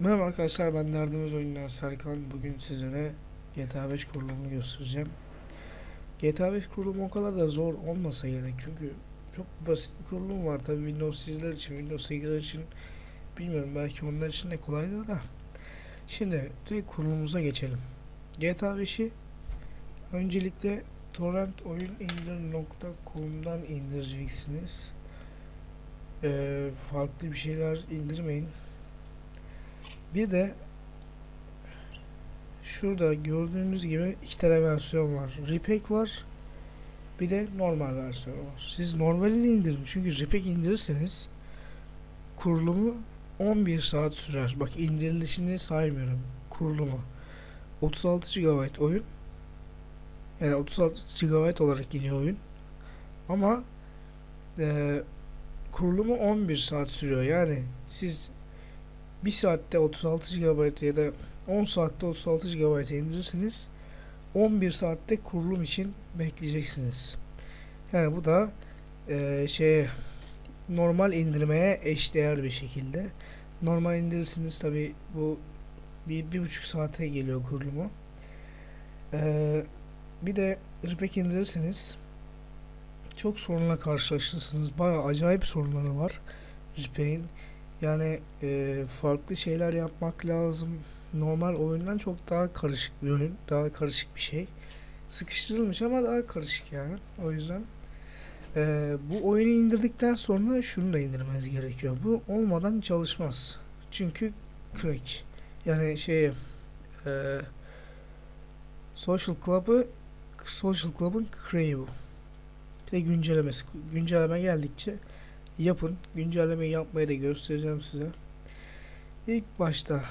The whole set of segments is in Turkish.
Merhaba arkadaşlar ben Derdimiz Oyunlar Serkan. Bugün sizlere GTA 5 kurulumunu göstereceğim. GTA 5 kurulumu o kadar da zor olmasa gerek çünkü çok basit bir kurulum var tabi Windows 7'ler için, Windows 8'ler için bilmiyorum belki onlar için de kolaydır da. Şimdi direkt kurulumuza geçelim. GTA 5'i öncelikle torrentoyunindir.com'dan indireceksiniz. Ee, farklı bir şeyler indirmeyin. Bir de şurada gördüğünüz gibi iki tane versiyon var. Repack var. Bir de normal versiyon var. Siz normalini indirin. Çünkü Repack indirirseniz kurulumu 11 saat sürer. Bak indirilişini saymıyorum. Kurulumu. 36 GB oyun. Yani 36 GB olarak iniyor oyun. Ama e, kurulumu 11 saat sürüyor. Yani siz 1 saatte 36 GB ya da 10 saatte 36 GB indirirseniz 11 saatte kurulum için bekleyeceksiniz. Yani bu da e, şey normal indirmeye eşdeğer bir şekilde. Normal indirirsiniz tabi bu bir, bir buçuk saate geliyor kurulumu. E, bir de RPEC indirirseniz çok sorunla karşılaşırsınız. Bayağı acayip sorunları var RPEC'in. Yani e, farklı şeyler yapmak lazım. Normal oyundan çok daha karışık bir oyun. Daha karışık bir şey. Sıkıştırılmış ama daha karışık yani. O yüzden e, bu oyunu indirdikten sonra şunu da indirmeniz gerekiyor. Bu olmadan çalışmaz. Çünkü crack. Yani şey e, Social Club'ı Social Club'ın bu. Bir de güncellemesi. Güncelleme geldikçe yapın. Güncellemeyi yapmayı da göstereceğim size. İlk başta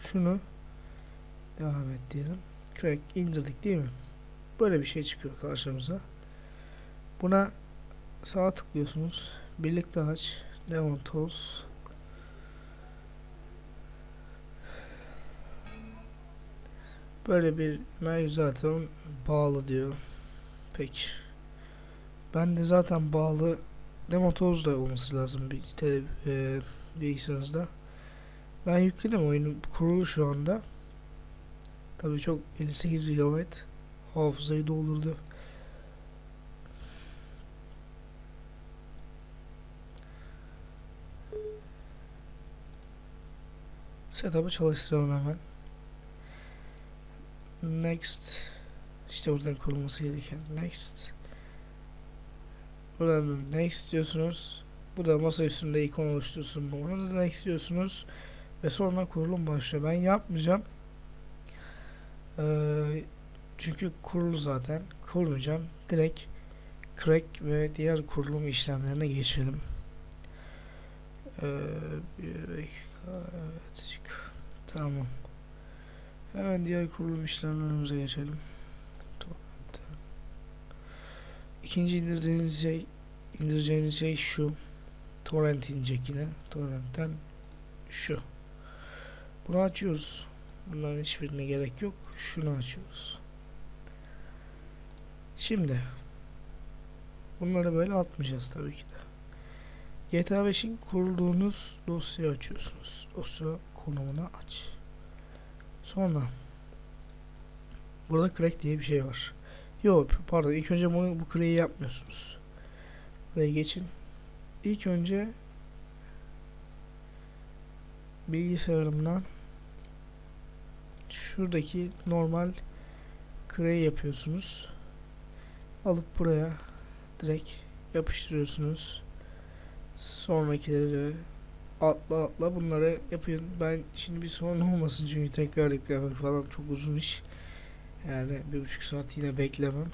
şunu devam et diyelim. Crack indirdik değil mi? Böyle bir şey çıkıyor karşımıza. Buna sağa tıklıyorsunuz. Birlikte aç. Demon Tools. Böyle bir imaj zaten bağlı diyor. Peki. Ben de zaten bağlı Demotoz da olması lazım tele, e, bilgisayarınızda. Ben yükledim oyunu kurulu şu anda. Tabii çok 58 GB hafızayı doldurdu. Setup'ı çalıştıralım hemen. Next. İşte buradan kurulması gereken. Next. Buradan next diyorsunuz. Bu da masa üstünde ikon oluştursun. Bunu da next diyorsunuz. Ve sonra kurulum başlıyor. Ben yapmayacağım. Ee, çünkü kurulu zaten. Kurmayacağım. Direkt crack ve diğer kurulum işlemlerine geçelim. Ee. Evet. Tamam. Hemen diğer kurulum işlemlerimize geçelim. İkinci indirdiğiniz şey indireceğiniz şey şu. Torrent inecek yine. Torrent'ten şu. Bunu açıyoruz. Bunların hiçbirine gerek yok. Şunu açıyoruz. Şimdi bunları böyle atmayacağız tabii ki de. GTA 5'in kurulduğunuz dosyayı açıyorsunuz. Dosya konumuna aç. Sonra burada crack diye bir şey var. Yok pardon ilk önce bunu bu kreyi yapmıyorsunuz. Buraya geçin. İlk önce bilgisayarımdan şuradaki normal kreyi yapıyorsunuz. Alıp buraya direkt yapıştırıyorsunuz. Sonrakileri atla atla bunları yapın. Ben şimdi bir sorun olmasın çünkü tekrar yüklemek falan çok uzun iş. Yani bir buçuk saat yine beklemem.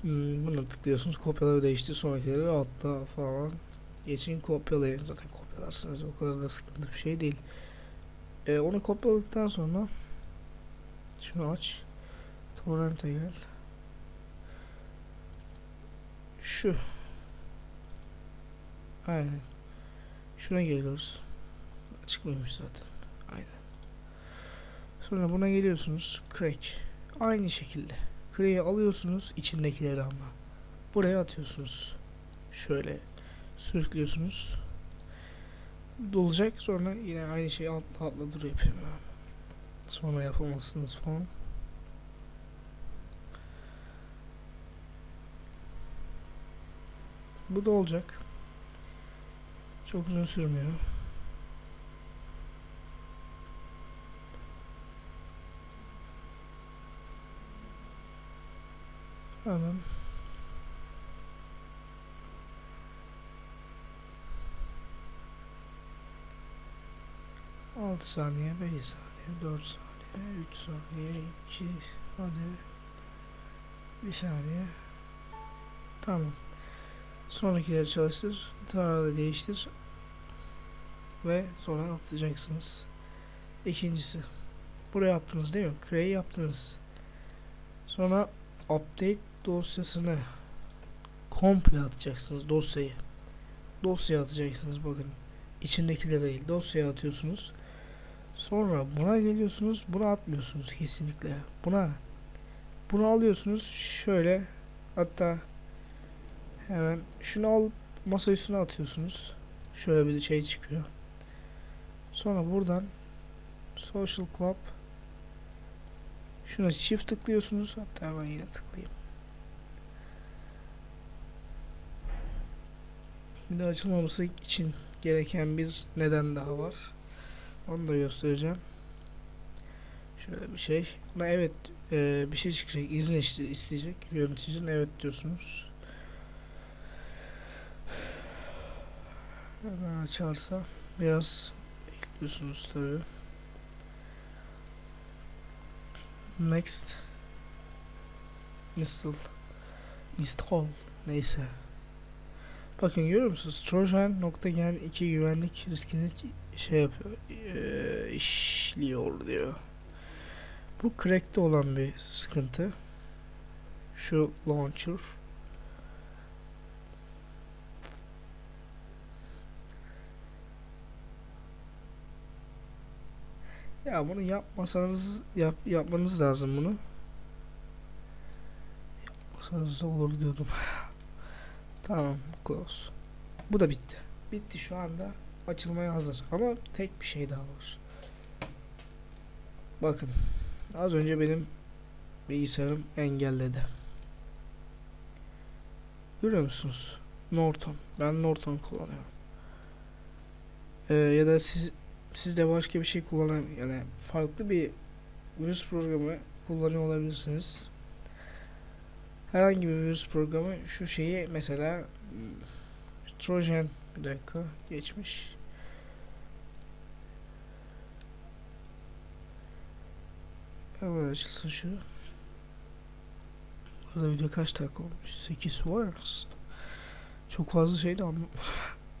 hmm, bunu tıklıyorsunuz. Kopyaları değiştir. Sonrakileri altta falan. Geçin kopyalayın. Zaten kopyalarsınız. O kadar da sıkıntı bir şey değil. Ee, onu kopyaladıktan sonra şunu aç. Torrent'e gel. Şu. Aynen. Şuna geliyoruz. Açık mıymış zaten. Aynen. Sonra buna geliyorsunuz. Crack. Aynı şekilde. Crack'i alıyorsunuz. içindekileri ama. Buraya atıyorsunuz. Şöyle sürüklüyorsunuz. dolacak sonra yine aynı şeyi altla altla dur yapayım. Sonra yapamazsınız falan. Bu da olacak. Çok uzun sürmüyor. Hemen 6 saniye, 5 saniye, 4 saniye, 3 saniye, 2, hadi 1 saniye. Tamam. Sonrakileri çalıştır, tarağı değiştir ve sonra atlayacaksınız. İkincisi, buraya attınız değil mi? Create yaptınız. Sonra update dosyasını komple atacaksınız dosyayı. Dosyaya atacaksınız bakın. İçindekileri değil dosyaya atıyorsunuz. Sonra buna geliyorsunuz. Buna atmıyorsunuz kesinlikle. Buna bunu alıyorsunuz. Şöyle hatta hemen şunu al masa üstüne atıyorsunuz. Şöyle bir şey çıkıyor. Sonra buradan Social Club şuna çift tıklıyorsunuz. Hatta hemen yine tıklayayım. Bir de açılmaması için gereken bir neden daha var. Onu da göstereceğim. Şöyle bir şey. Buna evet e, bir şey çıkacak. İzin isteyecek. Yöneticinin evet diyorsunuz. Hemen açarsa biraz bekliyorsunuz tabi. Next. Install. Install. Neyse. Bakın görüyor musunuz? Trojan.gen 2 güvenlik riskini şey yapıyor, e, işliyor diyor. Bu crack'te olan bir sıkıntı. Şu launcher. Ya bunu yapmasanız yap, yapmanız lazım bunu. Yapmasanız da olur diyordum. Tamam, close. Bu da bitti. Bitti şu anda açılmaya hazır. Ama tek bir şey daha var. Bakın. Az önce benim bilgisayarım engelledi. Görüyor musunuz? Norton. Ben Norton kullanıyorum. Ee, ya da siz siz de başka bir şey kullanan yani farklı bir virüs programı kullanıyor olabilirsiniz. Herhangi bir virüs programı şu şeyi mesela Trojan bir dakika geçmiş. Hemen açılsın şu. Burada video kaç dakika olmuş? 8 var. Çok fazla şey de anlam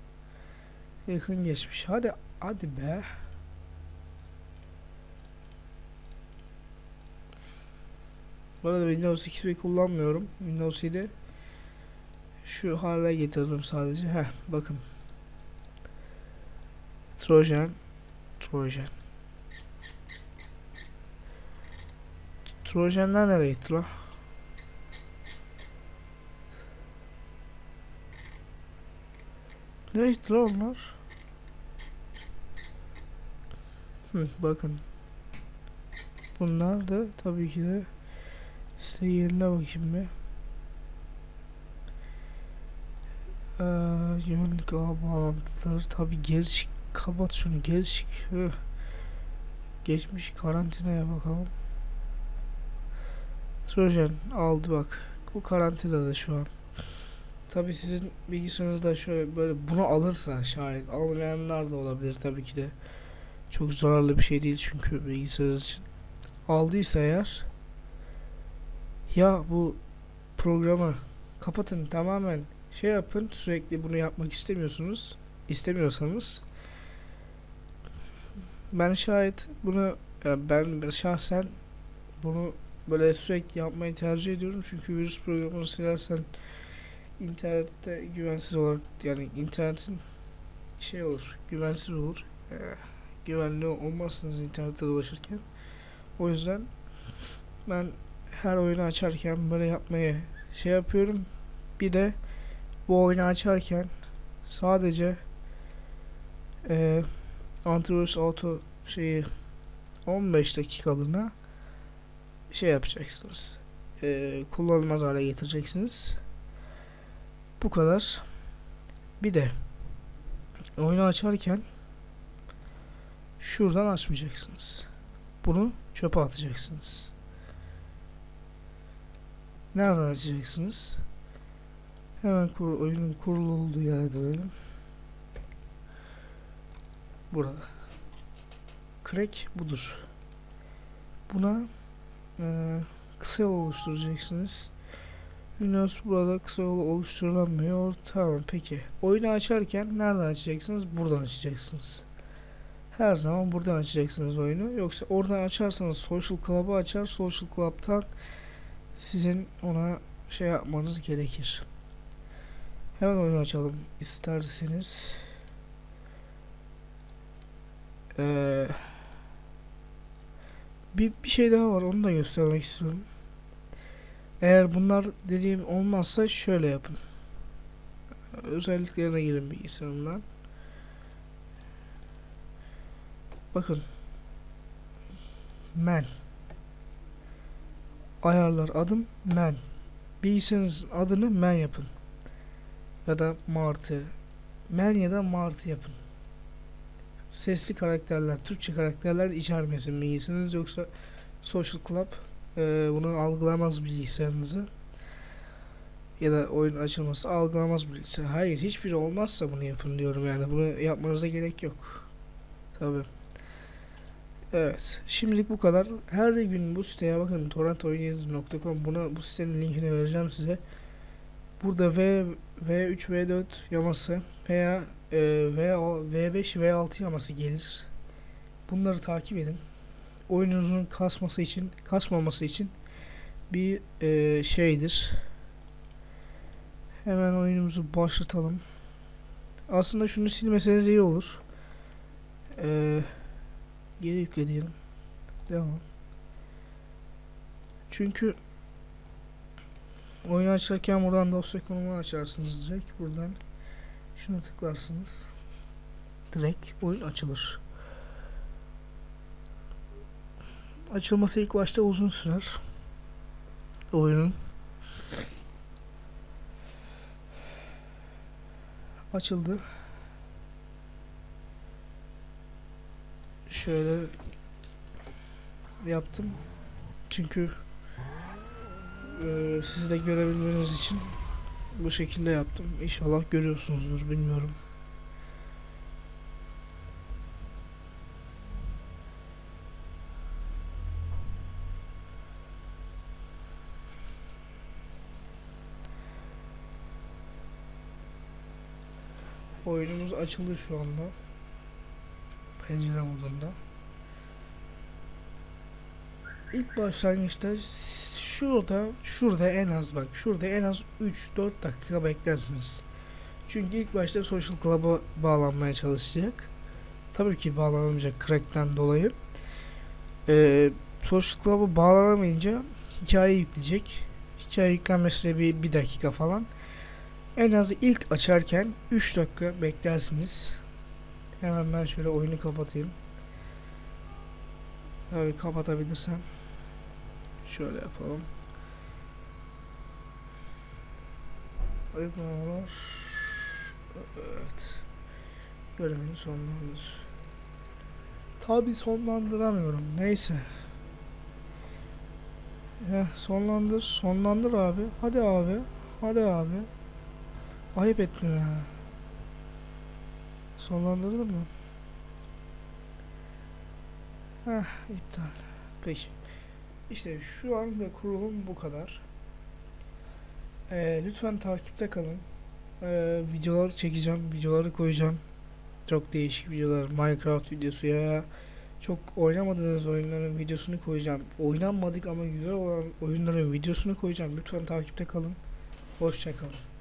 Yakın geçmiş. Hadi hadi be. Bu arada Windows XP kullanmıyorum. Windows 7 şu hale getirdim sadece. Heh bakın. Trojan Trojan Trojanlar nereye gitti lan? Nereye gitti lan onlar? Hı, bakın. Bunlar da tabii ki de işte yerine bakayım bir. Ee, ağ bağlantıları. Tabi geri kapat şunu geri geçmiş karantinaya bakalım. Trojan aldı bak. Bu karantinada şu an. Tabi sizin bilgisayarınızda şöyle böyle bunu alırsa şayet almayanlar da olabilir tabii ki de. Çok zararlı bir şey değil çünkü bilgisayarınız için. Aldıysa eğer ya bu programı kapatın tamamen şey yapın. Sürekli bunu yapmak istemiyorsunuz istemiyorsanız. Ben şayet bunu yani ben şahsen bunu böyle sürekli yapmayı tercih ediyorum. Çünkü virüs programını silersen internette güvensiz olarak yani internetin şey olur güvensiz olur. Ee, güvenli olmazsınız internette dolaşırken o yüzden ben her oyunu açarken böyle yapmayı şey yapıyorum bir de bu oyunu açarken sadece Ee, antivirüs auto şeyi 15 dakikalığına şey yapacaksınız. Ee, kullanılmaz hale getireceksiniz. Bu kadar. Bir de oyunu açarken şuradan açmayacaksınız. Bunu çöpe atacaksınız. Nereden açacaksınız? Hemen kur, oyunun kurulu olduğu yere dönelim. Burada. Crack budur. Buna e, kısa yol oluşturacaksınız. Windows burada kısa yol oluşturulamıyor. Tamam peki. Oyunu açarken nereden açacaksınız? Buradan açacaksınız. Her zaman buradan açacaksınız oyunu. Yoksa oradan açarsanız Social Club'ı açar. Social Club'tan sizin ona şey yapmanız gerekir. Hemen oyunu açalım isterseniz. Ee, bir, bir şey daha var onu da göstermek istiyorum. Eğer bunlar dediğim olmazsa şöyle yapın. Özelliklerine girin bilgisayarımdan. Bakın. Men. Ayarlar adım men. Bilgisayarınızın adını men yapın. Ya da martı. Men ya da martı yapın. Sesli karakterler, Türkçe karakterler içermesin bilgisayarınız yoksa Social Club e, bunu algılamaz bilgisayarınızı. Ya da oyun açılması algılamaz bilgisayar. Hayır hiçbiri olmazsa bunu yapın diyorum yani. Bunu yapmanıza gerek yok. Tabii. Evet. Şimdilik bu kadar. Her gün bu siteye bakın torrentoyunuz.com buna bu sitenin linkini vereceğim size. Burada V V3 V4 yaması veya e, V V5 V6 yaması gelir. Bunları takip edin. Oyununuzun kasması için, kasmaması için bir e, şeydir. Hemen oyunumuzu başlatalım. Aslında şunu silmeseniz iyi olur. Eee Geri yükle. Devam. Çünkü oyunu açarken buradan dosya konumu açarsınız direkt. Buradan şuna tıklarsınız. Direkt oyun açılır. Açılması ilk başta uzun sürer. Oyunun. Açıldı. Şöyle yaptım. Çünkü e, siz de görebilmeniz için bu şekilde yaptım. İnşallah görüyorsunuzdur bilmiyorum. Oyunumuz açıldı şu anda pencere modunda. İlk başlangıçta şurada şurada en az bak şurada en az 3-4 dakika beklersiniz. Çünkü ilk başta Social Club'a bağlanmaya çalışacak. Tabii ki bağlanamayacak crack'ten dolayı. Ee, Social Club'a bağlanamayınca hikaye yükleyecek. Hikaye yüklenmesi bir, bir dakika falan. En az ilk açarken 3 dakika beklersiniz. Hemen ben şöyle oyunu kapatayım. Abi kapatabilirsem. Şöyle yapalım. Uygulamalar. Evet. Görevini sonlandır. Tabi sonlandıramıyorum. Neyse. Heh, sonlandır. Sonlandır abi. Hadi abi. Hadi abi. Ayıp ettin ha. Sonlandırdın mı? Heh, iptal. Peki. İşte şu anda kurulum bu kadar. Ee, lütfen takipte kalın. Ee, videolar çekeceğim, videoları koyacağım. Çok değişik videolar, Minecraft videosu ya çok oynamadığınız oyunların videosunu koyacağım. Oynanmadık ama güzel olan oyunların videosunu koyacağım. Lütfen takipte kalın. Hoşçakalın.